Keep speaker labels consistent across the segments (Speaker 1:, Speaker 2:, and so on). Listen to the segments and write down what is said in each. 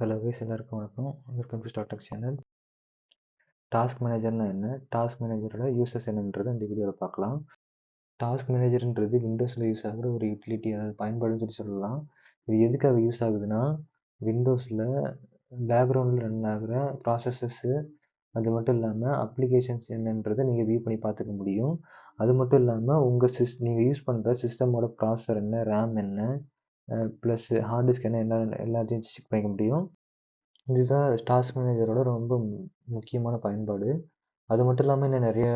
Speaker 1: Hello guys எல்லாருக்கும் வணக்கம் welcome to start channel task மேனேஜர்னால் என்ன? டாஸ்க் மேனேஜரோட யூசஸ் என்னன்றது இந்த வீடியோவில் பார்க்கலாம். டாஸ்க் மேனேஜர்ன்றது விண்டோஸில் யூஸ் ஆகுற ஒரு யூட்டிலிட்டி அதாவது பயன்பாடுன்னு சொல்லி சொல்லலாம். இது எதுக்காக யூஸ் ஆகுதுன்னா விண்டோஸில் பேக்ரவுண்டில் ரன் ஆகிற ப்ராசஸஸ்ஸு அது மட்டும் இல்லாமல் அப்ளிகேஷன்ஸ் என்னன்றதை நீங்கள் வியூ பண்ணி பார்த்துக்க முடியும். அது மட்டும் இல்லாமல் உங்கள் சிஸ் நீங்கள் யூஸ் பண்ணுற சிஸ்டமோட ப்ராசஸர் என்ன ரேம் என்ன ப்ளஸ்ஸு ஹார்ட் டிஸ்க் என்ன என்ன எல்லாத்தையும் செக் பண்ணிக்க முடியும். இதுதான் டாஸ்க் மேனேஜரோட ரொம்ப முக்கியமான பயன்பாடு. அது மட்டும் இல்லாமல் இன்னும் நிறைய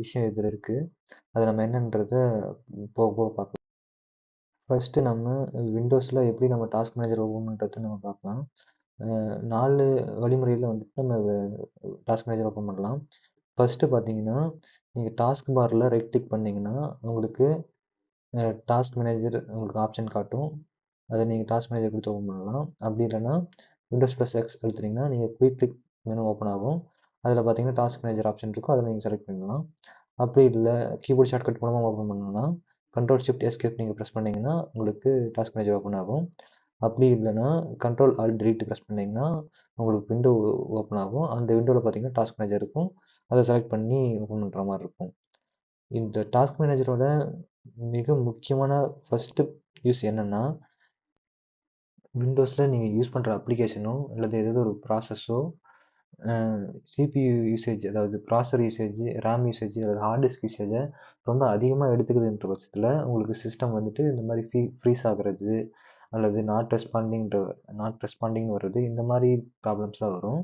Speaker 1: விஷயம் இதில் இருக்குது அது நம்ம என்னன்றத போக போக பார்க்கலாம். ஃபஸ்ட்டு நம்ம விண்டோஸில் எப்படி நம்ம டாஸ்க் மேனேஜர் ஓப்பன் நம்ம பார்க்கலாம். நாலு வழிமுறையில் வந்துட்டு நம்ம டாஸ்க் மேனேஜர் ஓப்பன் பண்ணலாம். ஃபஸ்ட்டு பார்த்தீங்கன்னா நீங்கள் டாஸ்க் பாரில் ரைட் கிளிக் பண்ணிங்கன்னா உங்களுக்கு டாஸ்க் மேனேஜர் உங்களுக்கு ஆப்ஷன் காட்டும். அதை நீங்கள் டாஸ்க் மேனேஜர் கொடுத்து ஓப்பன் பண்ணலாம். அப்படி இல்லைன்னா விண்டோஸ் ப்ளஸ் எக்ஸ் அழுத்துனீங்கன்னா நீங்கள் குயிக் கிளிக் மெனு ஓப்பன் ஆகும். அதில் பார்த்தீங்கன்னா டாஸ்க் மேனேஜர் ஆப்ஷன் இருக்கும். அதை நீங்கள் செலக்ட் பண்ணிக்கலாம் அப்படி இல்லை கீபோர்ட் ஷார்ட்கட் மூலமாக ஓப்பன் பண்ணணும்னா கண்ட்ரோல் ஷிஃப்ட் எஸ்கேப் நீங்கள் ப்ரெஸ் பண்ணிங்கன்னா உங்களுக்கு டாஸ்க் மேனேஜர் ஓப்பன் ஆகும். அப்படி இல்லைன்னா கண்ட்ரோல் ஆல் டிலீட் ப்ரெஸ் பண்ணிங்கன்னா உங்களுக்கு விண்டோ ஓப்பன் ஆகும். அந்த விண்டோவில் பார்த்தீங்கன்னா டாஸ்க் மேனேஜர் இருக்கும். அதை செலக்ட் பண்ணி ஓப்பன் பண்ணுற மாதிரி இருக்கும். இந்த டாஸ்க் மேனேஜரோட மிக முக்கியமான ஃபஸ்ட்டு யூஸ் என்னென்னா விண்டோஸில் நீங்கள் யூஸ் பண்ணுற அப்ளிகேஷனோ அல்லது ஏதாவது ஒரு ப்ராசஸோ சிபியு யூசேஜ் அதாவது ப்ராசர் யூசேஜ் ரேம் யூசேஜ் அதாவது ஹார்ட் டிஸ்க் யூசேஜை ரொம்ப அதிகமாக எடுத்துக்குதுன்ற பட்சத்தில் உங்களுக்கு சிஸ்டம் வந்துட்டு இந்த மாதிரி ஃப்ரீ ஃப்ரீஸ் ஆகுறது அல்லது நாட் ரெஸ்பாண்டிங்ன்ற நாட் ரெஸ்பாண்டிங் வர்றது இந்த மாதிரி ப்ராப்ளம்ஸ்லாம் வரும்.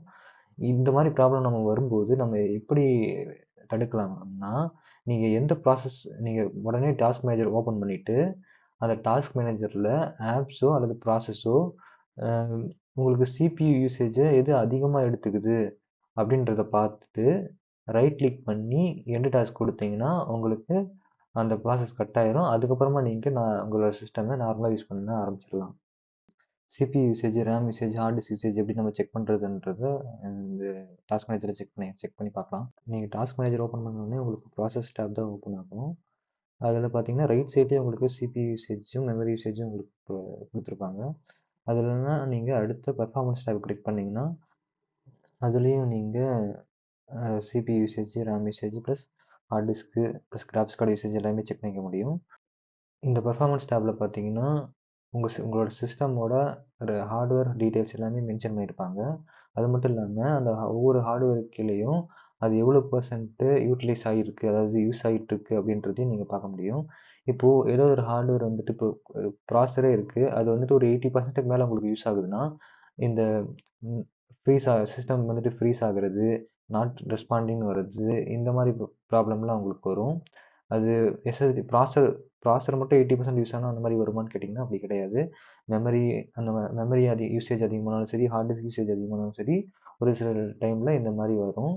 Speaker 1: இந்த மாதிரி ப்ராப்ளம் நம்ம வரும்போது நம்ம எப்படி தடுக்கலாம்னா நீங்கள் எந்த ப்ராசஸ் நீங்கள் உடனே டாஸ்க் மேனேஜர் ஓப்பன் பண்ணிவிட்டு அந்த டாஸ்க் மேனேஜரில் ஆப்ஸோ அல்லது ப்ராசஸோ உங்களுக்கு சிபியு யூசேஜை எது அதிகமாக எடுத்துக்குது அப்படின்றத பார்த்துட்டு ரைட் கிளிக் பண்ணி எண்டு டாஸ்க் கொடுத்தீங்கன்னா உங்களுக்கு அந்த ப்ராசஸ் கட் ஆயிரும். அதுக்கப்புறமா நீங்கள் நான் உங்களோட சிஸ்டமை நார்மலாக யூஸ் பண்ண ஆரம்பிச்சிடலாம். CPU usage RAM usage hard disk usage எப்படி நம்ம செக் பண்ணுறதுன்றத இந்த டாஸ்க் மேனேஜரை செக் பண்ணி செக் பண்ணி பார்க்கலாம். நீங்கள் டாஸ்க் மேனேஜர் ஓப்பன் பண்ணோடனே உங்களுக்கு ப்ராசஸ் டேப் தான் ஓப்பன் ஆகும். அதில் பார்த்தீங்கன்னா ரைட் சைட்லேயே உங்களுக்கு சிபி யூசேஜும் மெமரி யூசேஜும் உங்களுக்கு கொடுத்துருப்பாங்க. அதுலனா நீங்கள் அடுத்த பர்ஃபார்மன்ஸ் டேப் கிளிக் பண்ணிங்கன்னா அதுலேயும் நீங்கள் CPU usage RAM usage plus hard disk plus graphics card usage எல்லாமே செக் பண்ணிக்க முடியும். இந்த பர்ஃபார்மன்ஸ் டேப்பில் பார்த்தீங்கன்னா உங்கள் சி உங்களோட சிஸ்டமோட ஒரு ஹார்ட்வேர் டீட்டெயில்ஸ் எல்லாமே மென்ஷன் பண்ணியிருப்பாங்க அது மட்டும் இல்லாமல் அந்த ஒவ்வொரு ஹார்ட்வேர் கீழேயும் அது எவ்வளோ பர்சன்ட்டு யூட்டிலைஸ் ஆகிருக்கு அதாவது யூஸ் ஆகிட்டுருக்கு அப்படின்றதையும் நீங்கள் பார்க்க முடியும். இப்போது ஏதோ ஒரு ஹார்ட்வேர் வந்துட்டு இப்போ ப்ராசரே இருக்குது அது வந்துட்டு ஒரு எயிட்டி பர்சன்ட்டுக்கு மேலே உங்களுக்கு யூஸ் ஆகுதுன்னா இந்த ஃப்ரீஸ் ஆ சிஸ்டம் வந்துட்டு ஃப்ரீஸ் ஆகுறது நாட் ரெஸ்பாண்டிங் வர்றது இந்த மாதிரி ப்ராப்ளம்லாம் உங்களுக்கு வரும். அது எஸ்எஸ்டி ப்ராசர் ப்ராசர் மட்டும் எயிட்டி பர்சன்ட் யூஸ் ஆனால் அந்த மாதிரி வருமானு கேட்டிங்கன்னா அப்படி கிடையாது. மெமரி அந்த மெமரி அதிக யூசேஜ் அதிகமானாலும் சரி ஹார்ட் டிஸ்க் யூசேஜ் அதிகமானாலும் சரி ஒரு சில டைமில் இந்த மாதிரி வரும்.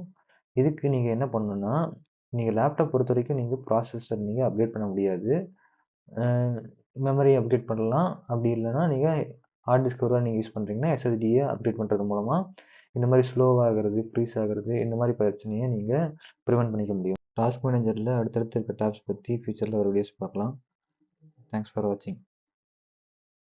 Speaker 1: இதுக்கு நீங்கள் என்ன பண்ணணுன்னா நீங்கள் லேப்டாப் பொறுத்த வரைக்கும் நீங்கள் ப்ராசஸர் நீங்கள் அப்டேட் பண்ண முடியாது. மெமரி அப்டேட் பண்ணலாம். அப்படி இல்லைன்னா நீங்கள் ஹார்ட் டிஸ்க் ஒருவா நீங்கள் யூஸ் பண்ணுறீங்கன்னா எஸ்எஸ்டியை அப்டேட் பண்ணுறது மூலமாக இந்த மாதிரி ஸ்லோவாகிறது ஃப்ரீஸ் ஆகிறது இந்த மாதிரி பிரச்சனையை நீங்கள் ப்ரிவெண்ட் பண்ணிக்க முடியும். டாஸ்க் மேனேஜரில் அடுத்தடுத்து இருக்க டாப்ஸ் பற்றி ஃபியூச்சரில் ஒரு வீடியோஸ் பார்க்கலாம். தேங்க்ஸ் ஃபார் வாட்சிங்